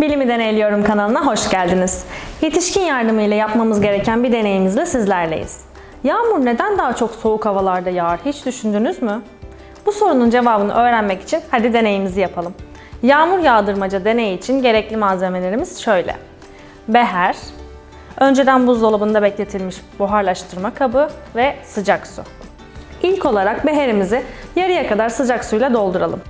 Bilimi Deneyliyorum kanalına hoş geldiniz. Yetişkin yardımıyla yapmamız gereken bir deneyimizle sizlerleyiz. Yağmur neden daha çok soğuk havalarda yağar hiç düşündünüz mü? Bu sorunun cevabını öğrenmek için hadi deneyimizi yapalım. Yağmur yağdırmaca deneyi için gerekli malzemelerimiz şöyle. Beher, önceden buzdolabında bekletilmiş buharlaştırma kabı ve sıcak su. İlk olarak beherimizi yarıya kadar sıcak suyla dolduralım.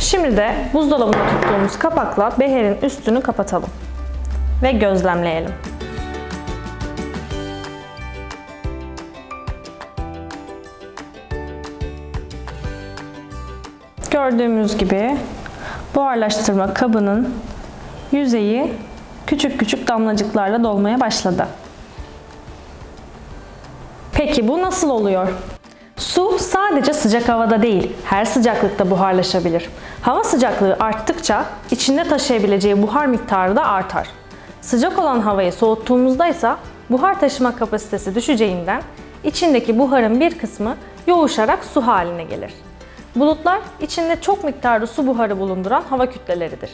Şimdi de buzdolabında tuttuğumuz kapakla beherin üstünü kapatalım ve gözlemleyelim. Gördüğümüz gibi buharlaştırma kabının yüzeyi küçük küçük damlacıklarla dolmaya başladı. Peki bu nasıl oluyor? Su sadece sıcak havada değil, her sıcaklıkta buharlaşabilir. Hava sıcaklığı arttıkça içinde taşıyabileceği buhar miktarı da artar. Sıcak olan havayı soğuttuğumuzda ise buhar taşıma kapasitesi düşeceğinden içindeki buharın bir kısmı yoğuşarak su haline gelir. Bulutlar içinde çok miktarda su buharı bulunduran hava kütleleridir.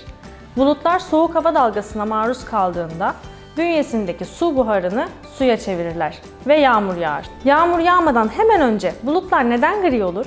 Bulutlar soğuk hava dalgasına maruz kaldığında bünyesindeki su buharını suya çevirirler ve yağmur yağar. Yağmur yağmadan hemen önce bulutlar neden gri olur?